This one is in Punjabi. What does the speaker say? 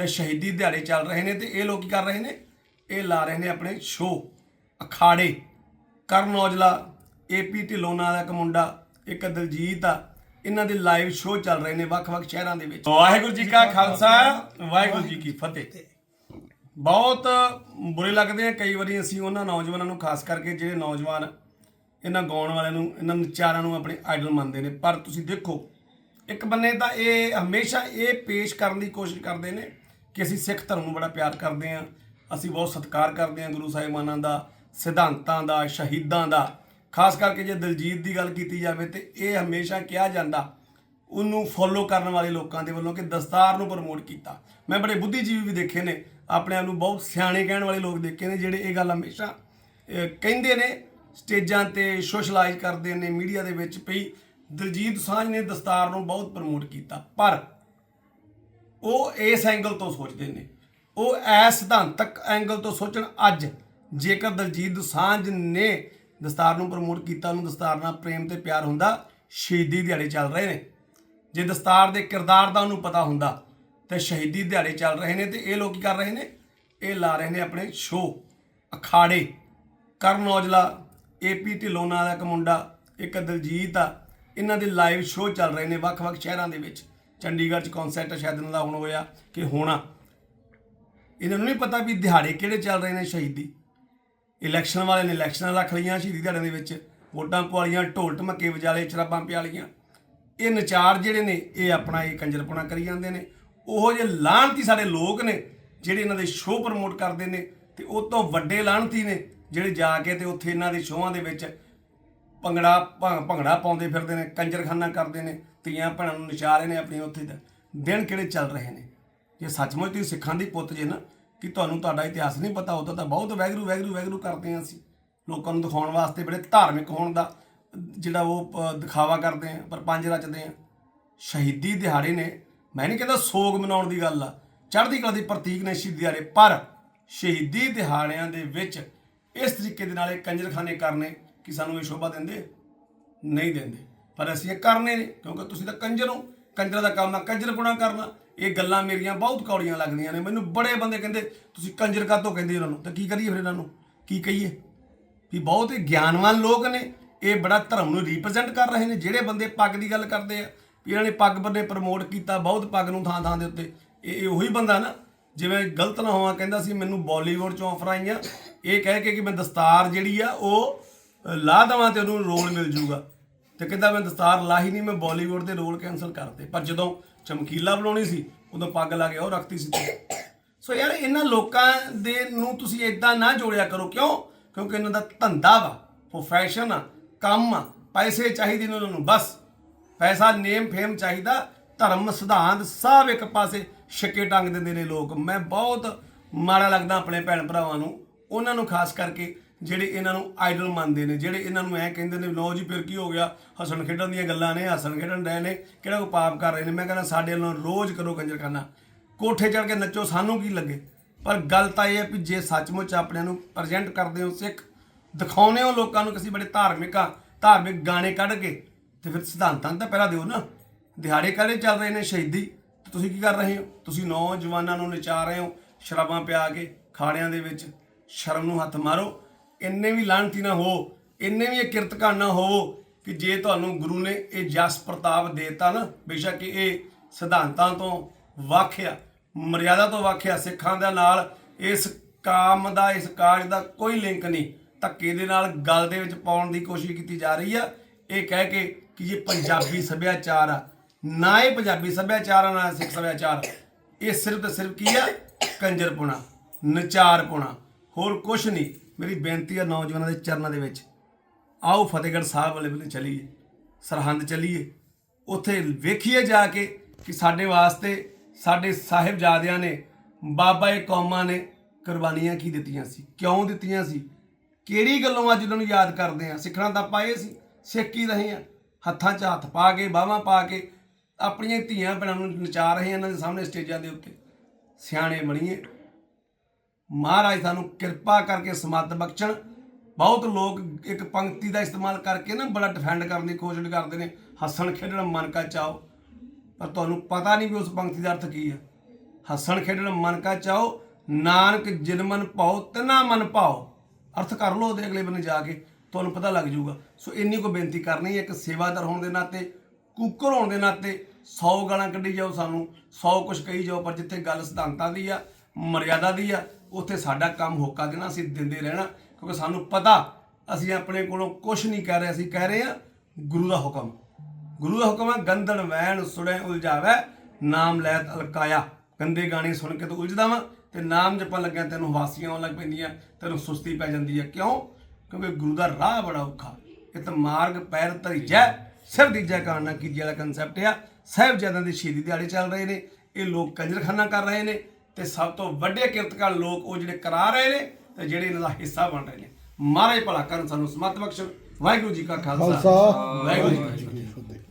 ਤੇ ਸ਼ਹੀਦੀ ਦਿਹਾੜੇ ਚੱਲ ਰਹੇ ਨੇ ਤੇ ਇਹ ਲੋਕ ਕੀ ਕਰ ਰਹੇ ਨੇ? ਇਹ ਲਾ ਰਹੇ ਨੇ ਆਪਣੇ ਸ਼ੋਅ। ਅਖਾੜੇ। ਕਰਨ ਔਜਲਾ ਏਪੀ ਢਿੱਲੋਂ ਦਾ ਇੱਕ ਮੁੰਡਾ, ਇੱਕ ਦਲਜੀਤ ਆ। ਇਹਨਾਂ ਦੇ ਲਾਈਵ ਸ਼ੋਅ ਚੱਲ ਰਹੇ ਨੇ ਵੱਖ-ਵੱਖ ਸ਼ਹਿਰਾਂ ਦੇ ਵਿੱਚ। ਵਾਹਿਗੁਰੂ ਜੀ ਕਾ ਖਾਲਸਾ, ਵਾਹਿਗੁਰੂ ਜੀ ਕੀ ਫਤਿਹ। ਬਹੁਤ ਬੁਰੇ ਲੱਗਦੇ ਆ, ਕਈ ਵਾਰੀ ਅਸੀਂ ਉਹਨਾਂ ਨੌਜਵਾਨਾਂ ਨੂੰ, ਖਾਸ ਕਰਕੇ ਜਿਹੜੇ ਨੌਜਵਾਨ ਇਹਨਾਂ ਗਾਉਣ ਵਾਲਿਆਂ ਨੂੰ, ਇਹਨਾਂ ਨਚਾਰਾਂ ਨੂੰ ਆਪਣੇ ਆਈਡਲ ਮੰਨਦੇ ਨੇ। ਪਰ ਤੁਸੀਂ ਦੇਖੋ, ਇੱਕ ਬੰਨੇ ਤਾਂ ਇਹ ਹਮੇਸ਼ਾ ਇਹ ਪੇਸ਼ ਕਰਨ ਦੀ ਕੋਸ਼ਿਸ਼ ਕਰਦੇ ਨੇ ਕਿ ਅਸੀਂ ਸਿੱਖ ਧਰਮ ਨੂੰ ਬੜਾ ਪਿਆਰ ਕਰਦੇ ਹਾਂ, ਅਸੀਂ ਬਹੁਤ ਸਤਿਕਾਰ ਕਰਦੇ ਹਾਂ ਗੁਰੂ ਸਾਹਿਬਾਨਾਂ ਦਾ, ਸਿਧਾਂਤਾਂ ਦਾ, ਸ਼ਹੀਦਾਂ ਦਾ। ਖਾਸ ਕਰਕੇ ਜੇ ਦਲਜੀਤ ਦੀ ਗੱਲ ਕੀਤੀ ਜਾਵੇ ਤੇ ਇਹ ਹਮੇਸ਼ਾ ਕਿਹਾ ਜਾਂਦਾ, ਉਹਨੂੰ ਫੋਲੋ ਕਰਨ ਵਾਲੇ ਲੋਕਾਂ ਦੇ ਵੱਲੋਂ ਕਿ ਦਸਤਾਰ ਨੂੰ ਪ੍ਰਮੋਟ ਕੀਤਾ। ਮੈਂ ਬੜੇ ਬੁੱਧੀਜੀਵੀ ਵੀ ਦੇਖੇ ਨੇ, ਆਪਣੇ ਆਪ ਨੂੰ ਬਹੁਤ ਸਿਆਣੇ ਕਹਿਣ ਵਾਲੇ ਲੋਕ ਦੇਖੇ ਨੇ ਜਿਹੜੇ ਇਹ ਗੱਲ ਹਮੇਸ਼ਾ ਕਹਿੰਦੇ ਨੇ, ਸਟੇਜਾਂ ਤੇ ਸੋਸ਼ਲਾਈਜ਼ ਕਰਦੇ ਨੇ ਮੀਡੀਆ ਦੇ ਵਿੱਚ ਪਈ। ਦਲਜੀਤ ਸਾਂਝ ਨੇ ਦਸਤਾਰ ਨੂੰ ਬਹੁਤ ਪ੍ਰਮੋਟ ਕੀਤਾ, ਪਰ ਉਹ ਇਸ ਐਂਗਲ ਤੋਂ ਸੋਚਦੇ ਨੇ। ਉਹ ਐਸ ਸਿਧਾਂਤਕ ਐਂਗਲ ਤੋਂ ਸੋਚਣ ਅੱਜ। ਜੇਕਰ ਦਲਜੀਤ ਦੋਸਾਂਝ ਨੇ ਦਸਤਾਰ ਨੂੰ ਪ੍ਰਮੋਟ ਕੀਤਾ, ਉਹਨੂੰ ਦਸਤਾਰ ਨਾਲ ਪ੍ਰੇਮ ਤੇ ਪਿਆਰ ਹੁੰਦਾ, ਸ਼ਹੀਦੀ ਦਿਹਾੜੇ ਚੱਲ ਰਹੇ ਨੇ। ਜੇ ਦਸਤਾਰ ਦੇ ਕਿਰਦਾਰ ਦਾ ਉਹਨੂੰ ਪਤਾ ਹੁੰਦਾ, ਤੇ ਸ਼ਹੀਦੀ ਦਿਹਾੜੇ ਚੱਲ ਰਹੇ ਨੇ ਤੇ ਇਹ ਲੋਕ ਕੀ ਕਰ ਰਹੇ ਨੇ? ਇਹ ਲਾ ਰਹੇ ਨੇ ਆਪਣੇ ਸ਼ੋਅ ਅਖਾੜੇ। ਕਰਨ ਔਜਲਾ ਏਪੀ ਢਿੱਲੋਂ ਨਾਂ ਦਾ ਇੱਕ ਮੁੰਡਾ, ਇੱਕ ਦਲਜੀਤ ਆ। ਇਹਨਾਂ ਦੇ ਲਾਈਵ ਸ਼ੋਅ ਚੱਲ ਰਹੇ ਨੇ ਵੱਖ-ਵੱਖ ਸ਼ਹਿਰਾਂ ਦੇ ਵਿੱਚ। ਚੰਡੀਗੜ੍ਹ 'ਚ ਕਨਸਰਟ ਸ਼ਾਇਦ ਇਹਨਾਂ ਦਾ ਹੁਣ ਹੋਇਆ ਕਿ ਹੋਣਾ। ਇਹਨਾਂ ਨੂੰ ਨਹੀਂ ਪਤਾ ਵੀ ਦਿਹਾੜੇ ਕਿਹੜੇ ਚੱਲ ਰਹੇ ਨੇ ਸ਼ਹੀਦੀ। ਇਲੈਕਸ਼ਨ ਵਾਲੇ ਨੇ ਇਲੈਕਸ਼ਨਾਂ ਰੱਖ ਲਈਆਂ ਸ਼ਹੀਦੀ ਦਿਹਾੜਿਆਂ ਦੇ ਵਿੱਚ। ਵੋਟਾਂ ਪਵਾਲੀਆਂ ਢੋਲ ਢਮੱਕੇ ਵਜਾਲੇ, ਸ਼ਰਾਬਾਂ ਪਿਆਲੀਆਂ। ਇਹ ਨਚਾਰ ਜਿਹੜੇ ਨੇ, ਇਹ ਆਪਣਾ ਇਹ ਕੰਜਰਪਣਾ ਕਰੀ ਜਾਂਦੇ ਨੇ। ਉਹੋ ਜਿਹੇ ਲਾਹਣਤੀ ਸਾਡੇ ਲੋਕ ਨੇ, ਜਿਹੜੇ ਇਹਨਾਂ ਦੇ ਸ਼ੋਅ ਪ੍ਰਮੋਟ ਕਰਦੇ ਨੇ ਤੇ ਉਹ ਤੋਂ ਵੱਡੇ ਲਾਹਣਤੀ ਨੇ, ਜਿਹੜੇ ਜਾ ਕੇ ਤੇ ਉੱਥੇ ਇਹਨਾਂ ਦੇ ਸ਼ੋਆਂ ਦੇ ਵਿੱਚ ਭੰਗੜਾ, ਭੰ- ਭੰਗੜਾ ਪਾਉਂਦੇ ਫਿਰਦੇ ਨੇ, ਕੰਜਰਖਾਨਾ ਕਰਦੇ ਨੇ। ਧੀਆਂ ਭੈਣਾਂ ਨੂੰ ਨਚਾ ਰਹੇ ਨੇ ਆਪਣੀ ਉੱਥੇ ਦਾ। ਦਿਨ ਕਿਹੜੇ ਚੱਲ ਰਹੇ ਨੇ? ਜੇ ਸੱਚਮੁੱਚ ਤੁਸੀਂ ਸਿੱਖਾਂ ਦੀ ਪੁੱਤ ਜੇ ਨਾ ਕਿ ਤੁਹਾਨੂੰ ਤੁਹਾਡਾ ਇਤਿਹਾਸ ਨਹੀਂ ਪਤਾ ਉਦੋਂ ਤਾਂ ਬਹੁਤ ਵੈਗਰੂ ਵੈਗਰੂ ਵੈਗਰੂ ਕਰਦੇ ਹਾਂ ਅਸੀਂ। ਲੋਕਾਂ ਨੂੰ ਦਿਖਾਉਣ ਵਾਸਤੇ ਬੜੇ ਧਾਰਮਿਕ ਹੋਣ ਦਾ ਜਿਹੜਾ ਉਹ ਅ, ਦਿਖਾਵਾ ਕਰਦੇ ਆ ਪਰ ਪੰਜ ਰਚਦੇ ਆ ਸ਼ਹੀਦੀ ਦਿਹਾੜੇ ਨੇ। ਮੈਂ ਨਹੀਂ ਕਹਿੰਦਾ ਸੋਗ ਮਨਾਉਣ ਦੀ ਗੱਲ ਆ ਚੜ੍ਹਦੀ ਕਲਾ ਦੇ ਪ੍ਰਤੀਕ ਨੇ ਸ਼ਹੀਦੀ ਦਿਹਾੜੇ ਪਰ ਸ਼ਹੀਦੀ ਦਿਹਾੜਿਆਂ ਦੇ ਵਿੱਚ ਇਸ ਤਰੀਕੇ ਦੇ ਨਾਲ ਇਹ ਕੰਜਰਖਾਨੇ ਕਰਨੇ ਕਿ ਸਾਨੂੰ ਇਹ ਸ਼ੋਭਾ ਦਿੰਦੇ? ਨਹੀਂ ਦਿੰਦੇ। ਪਰ ਅਸੀਂ ਇਹ ਕਰਨੇ ਨੇ ਕਿਉਂਕਿ ਤੁਸੀਂ ਤਾਂ ਕੰਜਰ ਹੋ। ਕੰਜਰਾਂ ਦਾ ਕੰਮ ਆ ਕੰਜਰਪੁਣਾ ਕਰਨਾ। ਇਹ ਗੱਲਾਂ ਮੇਰੀਆਂ ਬਹੁਤ ਕੌੜੀਆਂ ਲੱਗਦੀਆਂ ਨੇ। ਮੈਨੂੰ ਬੜੇ ਬੰਦੇ ਕਹਿੰਦੇ ਤੁਸੀਂ ਕੰਜਰ ਕਾਤੋਂ ਕਹਿੰਦੇ ਇਹਨਾਂ ਨੂੰ? ਤਾਂ ਕੀ ਕਰੀਏ ਫਿਰ ਇਹਨਾਂ ਨੂੰ? ਕੀ ਕਹੀਏ? ਵੀ ਬਹੁਤ ਹੀ ਗਿਆਨਵਾਨ ਲੋਕ ਨੇ। ਇਹ ਬੜਾ ਧਰਮ ਨੂੰ ਰਿਪਰੈਜ਼ੈਂਟ ਕਰ ਰਹੇ ਨੇ। ਜਿਹੜੇ ਬੰਦੇ ਪੱਗ ਦੀ ਗੱਲ ਕਰਦੇ ਆ ਵੀ ਇਹਨਾਂ ਨੇ ਪੱਗ ਬੰਦੇ ਪ੍ਰਮੋਟ ਕੀਤਾ ਬਹੁਤ ਪੱਗ ਨੂੰ ਥਾਂ ਥਾਂ ਦੇ ਉੱਤੇ। ਇਹ ਇਹ ਉਹੀ ਬੰਦਾ ਨਾ ਜਿਵੇਂ ਗਲਤ ਨਾ ਹੋਵਾਂ ਕਹਿੰਦਾ ਸੀ ਮੈਨੂੰ ਬਾਲੀਵੁੱਡ ਚੋਂ ਆਫਰ ਆਈਆਂ। ਇਹ ਕਹਿ ਕੇ ਕਿ ਮੈਂ ਦਸਤਾਰ ਜਿਹੜੀ ਆ ਉਹ ਅ, ਲਾ ਦੇਵਾਂ ਤੇ ਉਹਨੂੰ ਰੋਲ ਮਿਲ ਜੂਗਾ। ਤੇ ਕਹਿੰਦਾ ਮੈਂ ਦਸਤਾਰ ਲਾਹੀ ਨਹੀਂ, ਮੈਂ ਬਾਲੀਵੁੱਡ ਦੇ ਰੋਲ ਕੈਨਸਲ ਕਰਤੇ। ਪਰ ਜਦੋਂ ਚਮਕੀਲਾ ਬਣਾਉਣੀ ਸੀ, ਉਦੋਂ ਪੱਗ ਲਾ ਕੇ ਉਹ ਰੱਖਤੀ ਸੀ ਸੋ ਯਾਰ, ਇਹਨਾਂ ਲੋਕਾਂ ਦੇ ਨੂੰ ਤੁਸੀਂ ਇਦਾਂ ਨਾ ਜੋੜਿਆ ਕਰੋ। ਕਿਉਂ? ਕਿਉਂਕਿ ਇਹਨਾਂ ਦਾ ਧੰਦਾ ਵਾ ਪ੍ਰੋਫੈਸ਼ਨ ਆ, ਕੰਮ ਆ, ਪੈਸੇ ਚਾਹੀਦੇ ਨੇ ਉਹਨਾਂ ਨੂੰ, ਬਸ। ਪੈਸਾ ਨੇਮ ਫੇਮ ਚਾਹੀਦਾ, ਧਰਮ, ਸਿਧਾਂਤ, ਸਭ ਇੱਕ ਪਾਸੇ ਛੱਕੇ ਟੰਗ ਦਿੰਦੇ ਨੇ ਲੋਕ। ਮੈਂ ਬਹੁਤ ਮਾੜਾ ਲੱਗਦਾ ਆਪਣੇ ਭੈਣ ਭਰਾਵਾਂ ਨੂੰ, ਉਹਨਾਂ ਨੂੰ ਖਾਸ ਕਰਕੇ ਜਿਹੜੇ ਇਹਨਾਂ ਨੂੰ ਆਈਡਲ ਮੰਨਦੇ ਨੇ, ਜਿਹੜੇ ਇਹਨਾਂ ਨੂੰ ਐ ਕਹਿੰਦੇ ਨੇ ਲੋ ਜੀ ਫਿਰ ਕੀ ਹੋ ਗਿਆ? ਹੱਸਣ ਖੇਡਣ ਦੀਆਂ ਗੱਲਾਂ ਨੇ, ਹੱਸਣ ਖੇਡਣ ਰਹੇ ਨੇ, ਕਿਹੜਾ ਕੋ ਪਾਪ ਕਰ ਰਹੇ ਨੇ? ਮੈਂ ਕਹਿੰਦਾ ਸਾਡੇ ਵੱਲੋਂ ਰੋਜ਼ ਕਰੋ ਕੰਜਰਖਾਨਾ। ਕੋਠੇ ਚੜ ਕੇ ਨੱਚੋ, ਸਾਨੂੰ ਕੀ ਲੱਗੇ? ਪਰ ਗੱਲ ਤਾਂ ਇਹ ਹੈ ਕਿ ਜੇ ਸੱਚਮੁੱਚ ਆਪਣੇ ਨੂੰ ਪ੍ਰੈਜ਼ੈਂਟ ਕਰਦੇ ਹੋ ਸਿੱਖ ਦਿਖਾਉਨੇ ਹੋ ਲੋਕਾਂ ਨੂੰ ਕਿ ਅਸੀਂ ਬੜੇ ਧਾਰਮਿਕ ਆ, ਧਾਰਮਿਕ ਗਾਣੇ ਕੱਢ ਕੇ, ਤੇ ਫਿਰ ਸਿਧਾਂਤਾਂ ਨੂੰ ਤਾਂ ਪਹਿਰਾ ਦਿਓ ਨਾ। ਦਿਹਾੜੇ ਕਾਹਦੇ ਚੱਲ ਰਹੇ ਨੇ ਸ਼ਹੀਦੀ? ਤੁਸੀਂ ਕੀ ਕਰ ਰਹੇ ਹੋ? ਤੁਸੀਂ ਨੌਜਵਾਨਾਂ ਨੂੰ ਨਚਾ ਰਹੇ ਹੋ, ਸ਼ਰਾਬਾਂ ਪਿਆ ਕੇ, ਖਾੜਿਆਂ ਦੇ ਵਿੱਚ ਸ਼ਰਮ ਨੂੰ ਹੱਥ ਮਾਰੋ ਇੰਨੇ ਵੀ ਲਾਂਤੀ ਨਾ ਹੋ, ਇੰਨੇ ਵੀ ਇਹ ਕਿਰਤਕਾਂ ਨਾ ਹੋਵੋ ਕਿ ਜੇ ਤੁਹਾਨੂੰ ਗੁਰੂ ਨੇ ਇਹ ਜਸ ਪ੍ਰਤਾਪ ਦੇਤਾ ਨਾ, ਬੇਸ਼ੱਕ ਇਹ ਸਿਧਾਂਤਾਂ ਤੋਂ ਵੱਖ ਆ ਮਰਿਆਦਾ ਤੋਂ ਵੱਖ ਆ ਸਿੱਖਾਂ ਦੇ ਨਾਲ ਇਸ ਕਾਮ ਦਾ, ਇਸ ਕਾਜ ਦਾ ਕੋਈ ਲਿੰਕ ਨਹੀਂ। ਧੱਕੇ ਦੇ ਨਾਲ ਗੱਲ ਦੇ ਵਿੱਚ ਪਾਉਣ ਦੀ ਕੋਸ਼ਿਸ਼ ਕੀਤੀ ਜਾ ਰਹੀ ਆ। ਇਹ ਕਹਿ ਕੇ ਕਿ ਇਹ ਪੰਜਾਬੀ ਸੱਭਿਆਚਾਰ ਆ। ਨਾ ਇਹ ਪੰਜਾਬੀ ਸੱਭਿਆਚਾਰ ਆ, ਨਾ ਸਿੱਖ ਸੱਭਿਆਚਾਰ। ਇਹ ਸਿਰਫ ਤੇ ਸਿਰਫ ਕੀ ਆ? ਕੰਜਰਪੁਣਾ ਨਚਾਰਪੁਣਾ ਹੋਰ ਕੁਛ ਨਹੀਂ। ਮੇਰੀ ਬੇਨਤੀ ਆ ਨੌਜਵਾਨਾਂ ਦੇ ਚਰਨਾਂ ਦੇ ਵਿੱਚ। ਆਓ ਫਤਿਹਗੜ੍ਹ ਸਾਹਿਬ ਵਾਲੇ ਬੰਨੇ ਚੱਲੀਏ, ਸਰਹੰਦ ਚੱਲੀਏ। ਉੱਥੇ ਵੇਖੀਏ ਜਾ ਕੇ ਕਿ ਸਾਡੇ ਵਾਸਤੇ ਸਾਡੇ ਸਾਹਿਬਜ਼ਾਦਿਆਂ ਨੇ, ਬਾਬਾ ਏ ਕੌਮਾਂ ਨੇ ਕੁਰਬਾਨੀਆਂ ਕੀ ਦਿੱਤੀਆਂ ਸੀ, ਕਿਉਂ ਦਿੱਤੀਆਂ ਸੀ? ਕਿਹੜੀ ਗੱਲੋਂ ਅੱਜ ਉਹਨਾਂ ਨੂੰ ਯਾਦ ਕਰਦੇ ਆ? ਸਿੱਖਣਾ ਤਾਂ ਪਾਏ ਸੀ ਸਿੱਖ ਹੀ ਰਹੇ ਆ। ਹੱਥਾਂ 'ਚ ਹੱਥ ਪਾ ਕੇ, ਬਾਹਾਂ ਪਾ ਕੇ, ਆਪਣੀਆਂ ਧੀਆਂ ਭੈਣਾਂ ਨੂੰ ਨਚਾ ਰਹੇ ਆ ਇਹਨਾਂ ਦੇ ਸਾਹਮਣੇ ਸਟੇਜਾਂ ਦੇ ਉੱਤੇ। ਸਿਆਣੇ ਬਣੀਏ। ਮਹਾਰਾਜ ਸਾਨੂੰ ਕਿਰਪਾ ਕਰਕੇ ਸਮੱਤ ਬਖਸ਼ਣ। ਬਹੁਤ ਲੋਕ ਇੱਕ ਪੰਕਤੀ ਦਾ ਇਸਤੇਮਾਲ ਕਰਕੇ ਨਾ ਬੜਾ ਡਿਫੈਂਡ ਕਰਨ ਦੀ ਕੋਸ਼ਿਸ਼ ਕਰਦੇ ਨੇ। ਹੱਸਣ ਖੇਡਣ ਮਨ ਕਾ ਚਾਓ। ਪਰ ਤੁਹਾਨੂੰ ਪਤਾ ਨਹੀਂ ਵੀ ਉਸ ਪੰਕਤੀ ਦਾ ਅਰਥ ਕੀ ਹੈ। ਹੱਸਣ ਖੇਡਣ ਮਨ ਕਾ ਚਾਓ, ਨਾਨਕ ਜਿਨ ਮਨ ਪਾਓ, ਤਨਾ ਮਨ ਪਾਓ। ਅਰਥ ਕਰ ਲਓ ਉਹਦੇ ਅਗਲੇ ਬੰਨੇ ਜਾ ਕੇ, ਤੁਹਾਨੂੰ ਪਤਾ ਲੱਗ ਜਾਊਗਾ। ਸੋ ਇੰਨੀ ਕੋ ਬੇਨਤੀ ਕਰਨੀ ਹੈ, ਇੱਕ ਸੇਵਾਦਾਰ ਹੋਣ ਦੇ ਨਾਤੇ, ਕੁੱਕਰ ਹੋਣ ਦੇ ਨਾਤੇ 100 ਗਾਲਾਂ ਕੱਢੀ ਜਾਓ ਸਾਨੂੰ। 100 ਕੁਝ ਕਹੀ ਜਾਓ, ਪਰ ਜਿੱਥੇ ਗੱਲ ਸਿਧਾਂਤਾਂ ਦੀ ਆ, ਮਰਿਆਦਾ ਦੀ ਆ ਉੱਥੇ ਸਾਡਾ ਕੰਮ ਹੋਕਾ ਦੇਣਾ ਅਸੀਂ ਦਿੰਦੇ ਰਹਿਣਾ, ਕਿਉਂਕਿ ਸਾਨੂੰ ਪਤਾ, ਅਸੀਂ ਆਪਣੇ ਕੋਲੋਂ ਕੁਝ ਨਹੀਂ ਕਹਿ ਰਹੇ, ਅਸੀਂ ਕਹਿ ਰਹੇ ਆ ਗੁਰੂ ਦਾ ਹੁਕਮ। ਗੁਰੂ ਦਾ ਹੁਕਮ ਹੈ ਗੰਦਣ ਵੈਣ ਸੁੜੇ ਉਲਝਾਵੇ, ਨਾਮ ਲੈਤ ਅਲਕਾਇਆ। ਗੰਦੇ ਗਾਣੇ ਸੁਣ ਕੇ ਤੂੰ ਉਲਝਦਾ ਵਾਂ, ਤੇ ਨਾਮ ਜਪਣ ਲੱਗਿਆ ਤੈਨੂੰ ਵਾਸੀਆਂ ਆਉਣ ਲੱਗ ਪੈਂਦੀਆਂ, ਤੈਨੂੰ ਸੁਸਤੀ ਪੈ ਜਾਂਦੀ ਹੈ। ਕਿਉਂ? ਕਿਉਂਕਿ ਗੁਰੂ ਦਾ ਰਾਹ ਬੜਾ ਔਖਾ। ਇਹ ਤਾਂ ਮਾਰਗ ਪੈਰ ਧਰੀਜੈ, ਸਿਰ ਦੀਜੈ ਕਾਰਨਾ ਕੀ ਵਾਲਾ ਕਨਸੈਪਟ ਆ। ਸਾਹਿਬਜ਼ਾਦਿਆਂ ਦੇ ਸ਼ਹੀਦੀ ਦਿਹਾੜੇ ਚੱਲ ਰਹੇ ਨੇ, ਇਹ ਲੋਕ ਕੰਜਰਖਾਨਾ ਕਰ ਰਹੇ ਨੇ। ਤੇ ਸਭ ਤੋਂ ਵੱਡੇ ਕਿਰਤਕਾਰ ਲੋਕ ਉਹ ਜਿਹੜੇ ਕਰਾ ਰਹੇ ਨੇ ਤੇ ਜਿਹੜੇ ਇਹਨਾਂ ਦਾ ਹਿੱਸਾ ਬਣ ਰਹੇ ਨੇ। ਮਹਾਰਾਜ ਭਲਾ ਕਰਨ ਸਾਨੂੰ ਸਮਤ ਬਖਸ਼ਣ। ਵਾਹਿਗੁਰੂ ਜੀ ਕਾ ਖਾਲਸਾ। ਖਾਲਸਾ, ਵਾਹਿਗੁਰੂ ਜੀ ਕੀ ਫਤਿਹ।